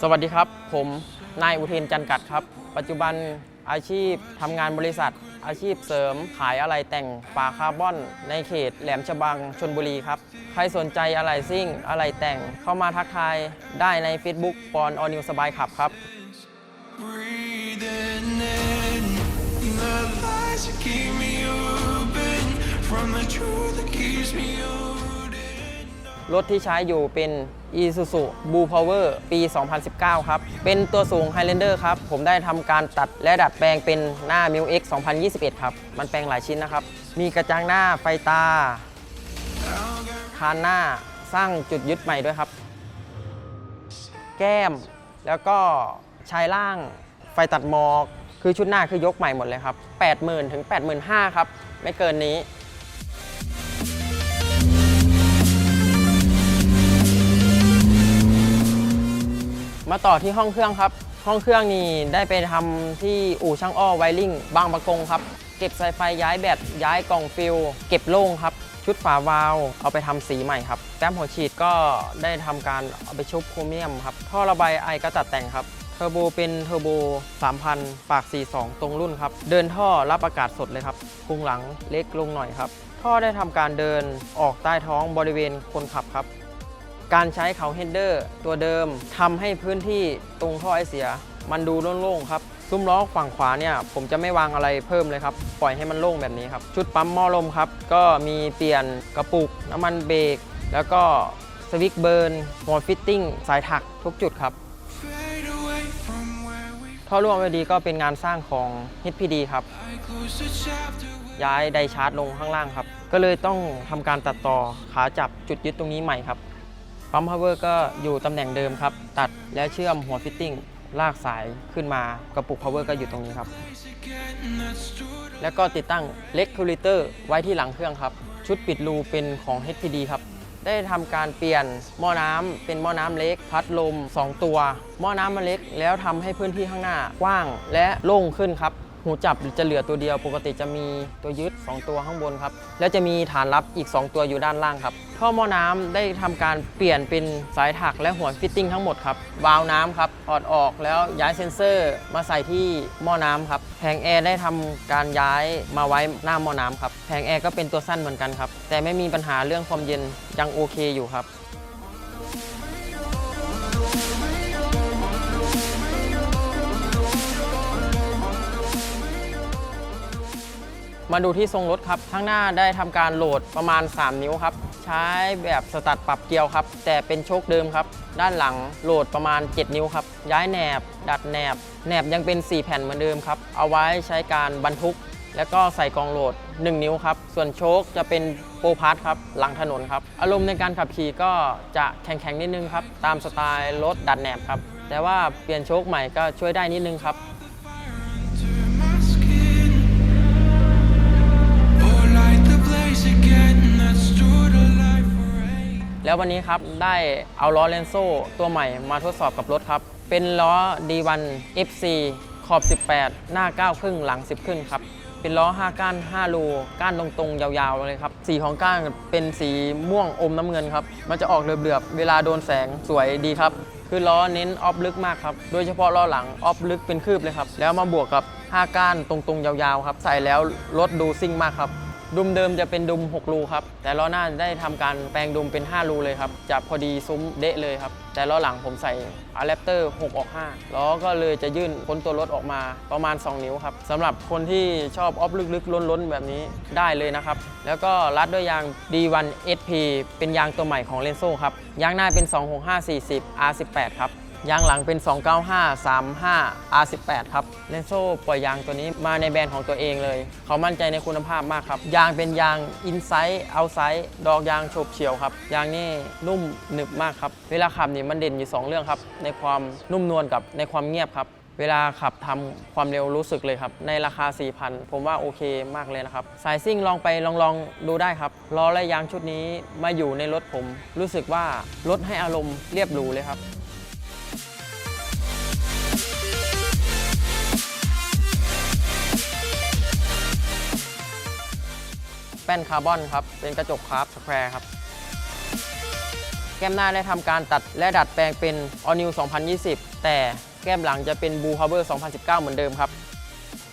สวัสดีครับ ผมนายอุเทนจันกัดครับ ปัจจุบันอาชีพทำงานบริษัท อาชีพเสริมขายอะไหล่แต่งฝาคาร์บอน ในเขตแหลมฉบังชนบุรีครับ ใครสนใจอะไหล่ซิ่งอะไหล่แต่งเข้ามาทักทายได้ใน Facebook ปอนออนิวสบายขับครับ รถที่ใช้อยู่เป็น Isuzu Blue Power ปี 2019 ครับ เป็นตัวสูง Highlander ครับ ผมได้ทำการตัดและดัดแปลงเป็นหน้า m i l X 2021 ครับ มันแปลงหลายชิ้นนะครับ มีกระจังหน้าไฟตา คานหน้าสร้างจุดยึดใหม่ด้วยครับ แก้ม แล้วก็ชายล่างไฟตัดหมอก คือชุดหน้าคือยกใหม่หมดเลยครับ 80,000ถึง85,000ครับ ไม่เกินนี้มาต่อที่ห้องเครื่องครับ ห้องเครื่องนี่ได้ไปทำที่อู่ช่างอ้อไวริงบางประกงครับ เก็บสายไฟย้ายแบตย้ายกล่องฟิลเก็บโล่งครับ ชุดฝาวาลเอาไปทำสีใหม่ครับ แต้มหัวฉีดก็ได้ทำการเอาไปชุบโครเมียมครับ ท่อระบายไอก็ตัดแต่งครับ เทอร์โบเป็นเทอร์โบ 3,000 ปาก 42 ตรงรุ่นครับ เดินท่อรับอากาศสดเลยครับพุงหลังเล็กลงหน่อยครับ ท่อได้ทำการเดินออกใต้ท้องบริเวณคนขับครับ การใช้เขาเฮดเดอร์ตัวเดิมทำให้พื้นที่ตรงท่อไอเสีย มันดูโล่งๆครับ ซุ้มล้อฝั่งขวาเนี่ยผมจะไม่วางอะไรเพิ่มเลยครับ ปล่อยให้มันโล่งแบบนี้ครับ ชุดปั๊มหม้อลมครับ ก็มีเปลี่ยนกระปุกน้ำมันเบรกแล้วก็สวิตช์เบิร์นหัวฟิตติ้งสายถักทุกจุดครับ ท่อร่วมดีก็เป็นงานสร้างของ HPD ครับ ย้ายไดชาร์จลงข้างล่างครับ ก็เลยต้องทำการตัดต่อขาจับจุดยึดตรงนี้ใหม่ครับปั๊มพาวเวอร์ก็อยู่ตำแหน่งเดิมครับ ตัดแล้วเชื่อมหัวฟิตติ้งลากสายขึ้นมากระปุกพาวเวอร์ก็อยู่ตรงนี้ครับ แล้วก็ติดตั้งเล็กคูลิเตอร์ไว้ที่หลังเครื่องครับ ชุดปิดรูเป็นของ HPD ครับ ได้ทำการเปลี่ยนหม้อน้ำเป็นหม้อน้ำเล็ก พัดลม 2 ตัว หม้อน้ำมันเล็ก แล้วทำให้พื้นที่ข้างหน้ากว้างและโล่งขึ้นครับ หูจับจะเหลือตัวเดียวปกติจะมีตัวยึด 2 ตัวข้างบนครับ แล้วจะมีฐานรับอีก 2 ตัวอยู่ด้านล่างครับท่อหม้อน้ำได้ทำการเปลี่ยนเป็นสายถักและหัวฟิตติ้งทั้งหมดครับวาล์วน้ำครับถอดออกแล้วย้ายเซ็นเซอร์มาใส่ที่หม้อน้ำครับแผงแอร์ได้ทำการย้ายมาไว้หน้าหม้อน้ำครับแผงแอร์ก็เป็นตัวสั้นเหมือนกันครับแต่ไม่มีปัญหาเรื่องความเย็นยังโอเคอยู่ครับ มาดูที่ทรงรถครับ ข้างหน้าได้ทำการโหลดประมาณ 3 นิ้วครับ ใช้แบบสตัดปรับเกียวครับ แต่เป็นโชคเดิมครับ ด้านหลังโหลดประมาณ 7 นิ้วครับ ย้ายแหนบ ดัดแหนบ แหนบยังเป็น 4 แผ่นเหมือนเดิมครับ เอาไว้ใช้การบรรทุก แล้วก็ใส่กองโหลด 1 นิ้วครับ ส่วนโชคจะเป็นโปรพาร์ทครับ หลังถนนครับ อารมณ์ในการขับขี่ก็จะแข็งๆนิดนึงครับ ตามสไตล์รถดัดแหนบครับ แต่ว่าเปลี่ยนโชคใหม่ก็ช่วยได้นิดนึงครับ แล้ววันนี้ครับได้เอาล้อเลนโซ่ตัวใหม่มาทดสอบกับรถครับ เป็นล้อ D1 FC ขอบ 18 หน้า 9 ครึ่งหลัง 10ครึ่งครับ เป็นล้อ 5 ก้าน 5 รูก้านตรงๆ ยาวๆ เลยครับ สีของก้านเป็นสีม่วงอมน้ำเงินครับ มันจะออกเหลือบๆ เวลาโดนแสงสวยดีครับ คือล้อเน้นออฟลึกมากครับ โดยเฉพาะล้อหลังออฟลึกเป็นคืบเลยครับ แล้วมาบวกกับ 5 ก้านตรงๆ ยาวๆ ครับ ใส่แล้วรถดูซิ่งมากครับ ดุมเดิมจะเป็นดุม 6 รูครับ แต่ล้อหน้าได้ทำการแปลงดุมเป็น 5 รูเลยครับ จะพอดีซุ้มเดะเลยครับ แต่ล้อหลังผมใส่อาแรปเตอร์ 6 ออก 5 ล้อก็เลยจะยื่นพ้นตัวรถออกมาประมาณ 2 นิ้วครับสำหรับคนที่ชอบออฟลึกๆ ล้นๆ แบบนี้ได้เลยนะครับ แล้วก็รัดด้วยยาง D1 SP เป็นยางตัวใหม่ของเลนโซ่ครับ ยางหน้าเป็น 265 40 R18 ครับ ยางหลังเป็น 295 35 R18 ครับเลนโซ่ปล่อยยางตัวนี้มาในแบรนด์ของตัวเองเลย เขามั่นใจในคุณภาพมากครับ ยางเป็นยางอินไซต์เอาไซต์ดอกยางโฉบเฉียวครับ ยางนี่นุ่มหนึบมากครับ เวลาขับนี่มันเด่นอยู่ 2 เรื่องครับ ในความนุ่มนวลกับในความเงียบครับ เวลาขับทำความเร็วรู้สึกเลยครับ ในราคา 4,000 ผมว่าโอเคมากเลยนะครับ สายซิ่งลองไปลองลองดูได้ครับล้อและยางชุดนี้มาอยู่ในรถผม รู้สึกว่าลดให้อารมณ์เรียบหรูเลยครับ ป้นคาร์บอนครับ เป็นกระจกคาร์บสแควร์ครับ แก้มหน้าได้ทำการตัดและดัดแปลงเป็น All New 2020 แต่แก้มหลังจะเป็น Blue Harbor 2019 เหมือนเดิมครับ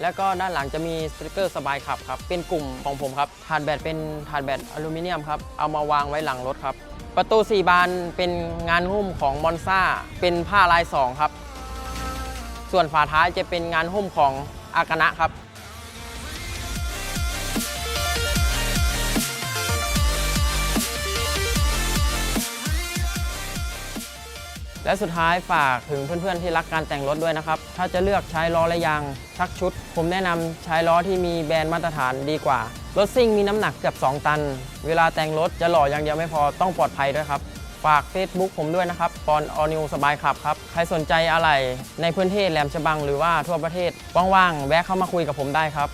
แล้วก็ด้านหลังจะมีสติกเกอร์สบายขับครับ เป็นกลุ่มของผมครับถาดแบตเป็นถาดแบตอลูมิเนียมครับ เอามาวางไว้หลังรถครับ ประตู 4 บานเป็นงานหุ้มของมอนซ่าเป็นผ้าลาย 2 ครับ ส่วนฝาท้ายจะเป็นงานหุ้มของอากานะครับ และสุดท้ายฝากถึงเพื่อนๆที่รักการแต่งรถด้วยนะครับ ถ้าจะเลือกใช้ล้อและยางชักชุด ผมแนะนำใช้ล้อที่มีแบรนด์มาตรฐานดีกว่า รถซิ่งมีน้ำหนักเกือบ 2 ตัน เวลาแต่งรถจะหล่ออย่างเดียวไม่พอต้องปลอดภัยด้วยครับ ฝาก Facebook ผมด้วยนะครับปอนออนิวสบายขับครับ ใครสนใจอะไรในพื้นที่แหลมฉบังหรือว่าทั่วประเทศว่างๆแวะเข้ามาคุยกับผมได้ครับ